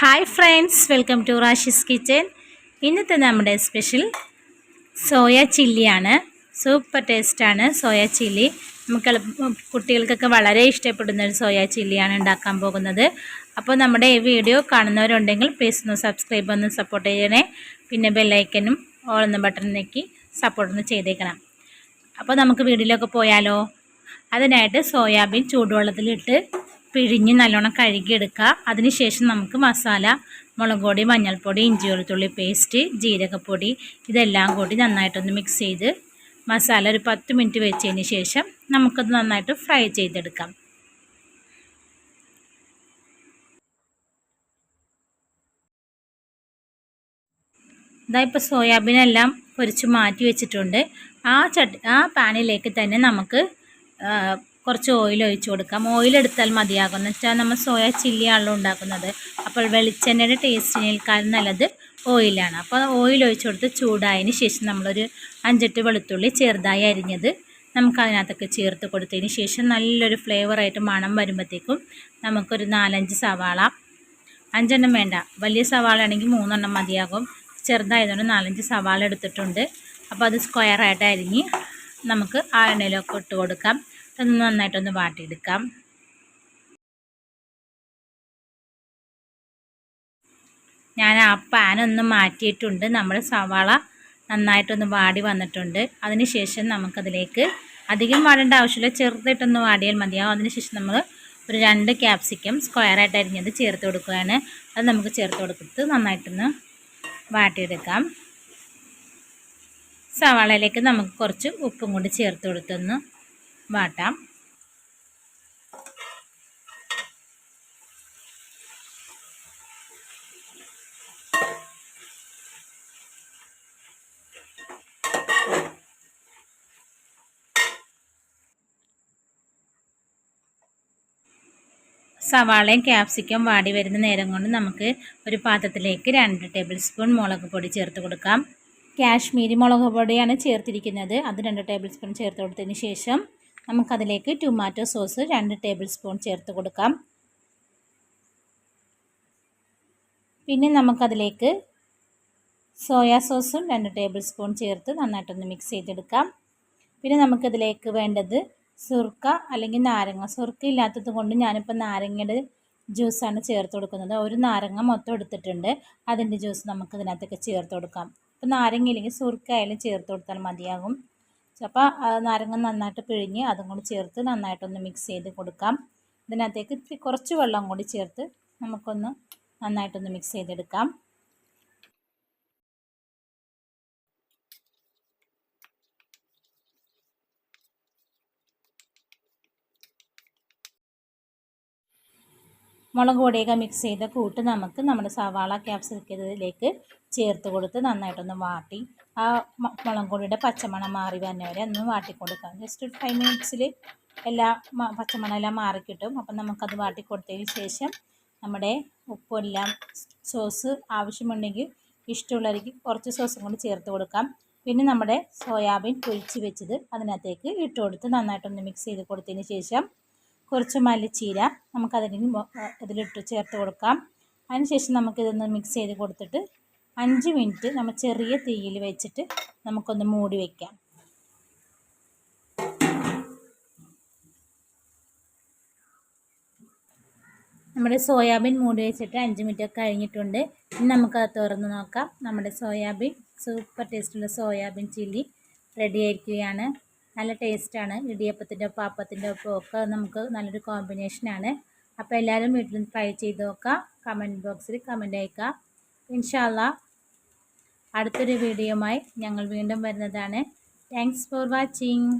Hi friends welcome to Rashi's kitchen ഇന്നത്തെ നമ്മുടെ special soya ചില്ലിയാണ് സൂപ്പർ ടേസ്റ്റാണ് സോയ ചില്ലി നമുക്ക് കുട്ടികൾക്കൊക്കെ വളരെ ഇഷ്ടപ്പെടുന്ന ഒരു സോയ ചില്ലിയാണ് ഉണ്ടാക്കാൻ പോകുന്നത്. അപ്പോൾ നമ്മുടെ ഈ വീഡിയോ കാണുന്നവരുണ്ടെങ്കിൽ പ്ലീസ് ഒന്ന് സബ്സ്ക്രൈബ് ഒന്ന് സപ്പോർട്ട് ചെയ്യണേ. പിന്നെ ബെല്ലൈക്കനും ഓളൊന്ന് ബട്ടൺ നെക്കി സപ്പോർട്ട് ഒന്ന് ചെയ്തേക്കണം. അപ്പോൾ നമുക്ക് വീഡിയോയിലൊക്കെ പോയാലോ? അതിനായിട്ട് സോയാബീൻ ചൂടുവെള്ളത്തിലിട്ട് പിഴിഞ്ഞ് നല്ലോണം കഴുകിയെടുക്കുക. അതിനുശേഷം നമുക്ക് മസാല മുളക് പൊടി മഞ്ഞൾപ്പൊടി ഇഞ്ചി വെളുത്തുള്ളി പേസ്റ്റ് ജീരകപ്പൊടി ഇതെല്ലാം കൂടി നന്നായിട്ടൊന്ന് മിക്സ് ചെയ്ത് മസാല ഒരു പത്ത് മിനിറ്റ് വെച്ചതിന് ശേഷം നമുക്കത് നന്നായിട്ട് ഫ്രൈ ചെയ്തെടുക്കാം. ഇതാ ഇപ്പോൾ സോയാബീനെല്ലാം പൊരിച്ച് മാറ്റി വെച്ചിട്ടുണ്ട്. ആ ചട്ടി ആ പാനിലേക്ക് തന്നെ നമുക്ക് കുറച്ച് ഓയിൽ ഒഴിച്ചു കൊടുക്കാം. ഓയിൽ എടുത്താൽ മതിയാകും. എന്ന് വെച്ചാൽ നമ്മൾ സോയ ചില്ലിയാണല്ലോ ഉണ്ടാക്കുന്നത്. അപ്പോൾ വെളിച്ചെണ്ണയുടെ ടേസ്റ്റിനേക്കാൾ നല്ലത് ഓയിലാണ് അപ്പോൾ ഓയിൽ ഒഴിച്ചു കൊടുത്ത് ചൂടായതിന് ശേഷം നമ്മളൊരു അഞ്ചെട്ട് വെളുത്തുള്ളി ചെറുതായി അരിഞ്ഞത് നമുക്ക് അതിനകത്തൊക്കെ ചേർത്ത് കൊടുത്തതിന് ശേഷം നല്ലൊരു ഫ്ലേവറായിട്ട് മണം വരുമ്പോഴത്തേക്കും നമുക്കൊരു നാലഞ്ച് സവാള. അഞ്ചെണ്ണം വേണ്ട. വലിയ സവാള ആണെങ്കിൽ മൂന്നെണ്ണം മതിയാകും. ചെറുതായതുകൊണ്ട് നാലഞ്ച് സവാള എടുത്തിട്ടുണ്ട്. അപ്പോൾ അത് സ്ക്വയറായിട്ട് അരിഞ്ഞ് നമുക്ക് ആ എണ്ണയിലൊക്കെ ഇട്ട് കൊടുക്കാം. അതൊന്ന് നന്നായിട്ടൊന്ന് വാട്ടിയെടുക്കാം. ഞാൻ ആ പാനൊന്ന് മാറ്റിയിട്ടുണ്ട്. നമ്മുടെ സവാള നന്നായിട്ടൊന്ന് വാടി വന്നിട്ടുണ്ട്. അതിനുശേഷം നമുക്കതിലേക്ക് അധികം വാടേണ്ട ആവശ്യമില്ല. ചെറുതായിട്ടൊന്ന് വാടിയാൽ മതിയാവും. അതിനുശേഷം നമ്മൾ ഒരു രണ്ട് ക്യാപ്സിക്കം സ്ക്വയറായിട്ട് അരിഞ്ഞത് ചേർത്ത് കൊടുക്കുകയാണ്. അത് നമുക്ക് ചേർത്ത് കൊടുത്തിട്ട് നന്നായിട്ടൊന്ന് വാട്ടിയെടുക്കാം. സവാളയിലേക്ക് നമുക്ക് കുറച്ച് ഉപ്പും കൂടി ചേർത്ത് കൊടുത്തൊന്ന് വാട്ടാം. സവാളയും ക്യാപ്സിക്കം വാടി വരുന്ന നേരം കൊണ്ട് നമുക്ക് ഒരു പാത്രത്തിലേക്ക് രണ്ട് ടേബിൾ സ്പൂൺ മുളക് പൊടി ചേർത്ത് കൊടുക്കാം. കാശ്മീരി മുളക് പൊടിയാണ് ചേർത്തിരിക്കുന്നത്. അത് രണ്ട് ടേബിൾ സ്പൂൺ ചേർത്ത് കൊടുത്തതിന് ശേഷം നമുക്കതിലേക്ക് ടൊമാറ്റോ സോസ് രണ്ട് ടേബിൾ സ്പൂൺ ചേർത്ത് കൊടുക്കാം. പിന്നെ നമുക്കതിലേക്ക് സോയാ സോസും രണ്ട് ടേബിൾ സ്പൂൺ ചേർത്ത് നന്നായിട്ടൊന്ന് മിക്സ് ചെയ്തെടുക്കാം. പിന്നെ നമുക്കിതിലേക്ക് വേണ്ടത് സുർക്ക അല്ലെങ്കിൽ നാരങ്ങ. സുർക്ക ഇല്ലാത്തത് കൊണ്ട് ഞാനിപ്പോൾ നാരങ്ങയുടെ ജ്യൂസാണ് ചേർത്ത് കൊടുക്കുന്നത്. ഒരു നാരങ്ങ മൊത്തം എടുത്തിട്ടുണ്ട്. അതിന്റെ ജ്യൂസ് നമുക്ക് ഇതിനകത്തൊക്കെ ചേർത്ത് കൊടുക്കാം. ഇപ്പോൾ നാരങ്ങ ഇല്ലെങ്കിൽ സുർക്കായാലും ചേർത്ത് കൊടുത്താൽ മതിയാകും. അപ്പോൾ നാരങ്ങ നന്നായിട്ട് പിഴിഞ്ഞ് അതും കൂടി ചേർത്ത് നന്നായിട്ടൊന്ന് മിക്സ് ചെയ്ത് കൊടുക്കാം. ഇതിനകത്തേക്ക് ഇത്തിരി കുറച്ച് വെള്ളം കൂടി ചേർത്ത് നമുക്കൊന്ന് നന്നായിട്ടൊന്ന് മിക്സ് ചെയ്തെടുക്കാം. മുളക് പൊടിയൊക്കെ മിക്സ് ചെയ്ത കൂട്ട് നമുക്ക് നമ്മുടെ സവാള ക്യാപ്സിക്കത്തിലേക്ക് ചേർത്ത് കൊടുത്ത് നന്നായിട്ടൊന്ന് വാട്ടി. ആ മുളക് പൊടിയുടെ പച്ചമണം മാറി വരെ ഒന്ന് വാട്ടി കൊടുക്കാം ജസ്റ്റ് ഒരു ഫൈവ് മിനിറ്റ്സിൽ എല്ലാ പച്ചമണം എല്ലാം മാറിക്കിട്ടും. അപ്പം നമുക്കത് വാട്ടി കൊടുത്തതിന് ശേഷം നമ്മുടെ ഉപ്പെല്ലാം സോസ് ആവശ്യമുണ്ടെങ്കിൽ ഇഷ്ടമുള്ളവർക്ക് കുറച്ച് സോസും കൂടി ചേർത്ത് കൊടുക്കാം. പിന്നെ നമ്മുടെ സോയാബീൻ പൊരിച്ച് വെച്ചത് അതിനകത്തേക്ക് ഇട്ട് കൊടുത്ത് നന്നായിട്ടൊന്ന് മിക്സ് ചെയ്ത് കൊടുത്തതിന് ശേഷം കുറച്ച് മല്ലിച്ചീര നമുക്കതിന് ഇതിലിട്ട് ചേർത്ത് കൊടുക്കാം. അതിനുശേഷം നമുക്കിതൊന്ന് മിക്സ് ചെയ്ത് കൊടുത്തിട്ട് അഞ്ച് മിനിറ്റ് നമ്മൾ ചെറിയ തീയിൽ വെച്ചിട്ട് നമുക്കൊന്ന് മൂടി വയ്ക്കാം നമ്മുടെ സോയാബീൻ മൂടി വെച്ചിട്ട് അഞ്ച് മിനിറ്റ് ഒക്കെ കഴിഞ്ഞിട്ടുണ്ട്. ഇനി നമുക്കത് തുറന്ന് നോക്കാം. നമ്മുടെ സോയാബീൻ സൂപ്പർ ടേസ്റ്റുള്ള സോയാബീൻ ചില്ലി റെഡി ആയിരിക്കുകയാണ്. നല്ല ടേസ്റ്റാണ്. ഇടിയപ്പത്തിന്റെ ഒപ്പം അപ്പത്തിന്റെ ഒപ്പം ഒക്കെ നമുക്ക് നല്ലൊരു കോമ്പിനേഷനാണ് അപ്പോൾ എല്ലാവരും വീട്ടിൽ ട്രൈ ചെയ്ത് നോക്കുക കമന്റ് ബോക്സിൽ കമന്റ് അയക്കുക ഇൻഷാല്ല അടുത്തൊരു വീഡിയോയുമായി ഞങ്ങൾ വീണ്ടും വരുന്നതാണ്. Thanks for watching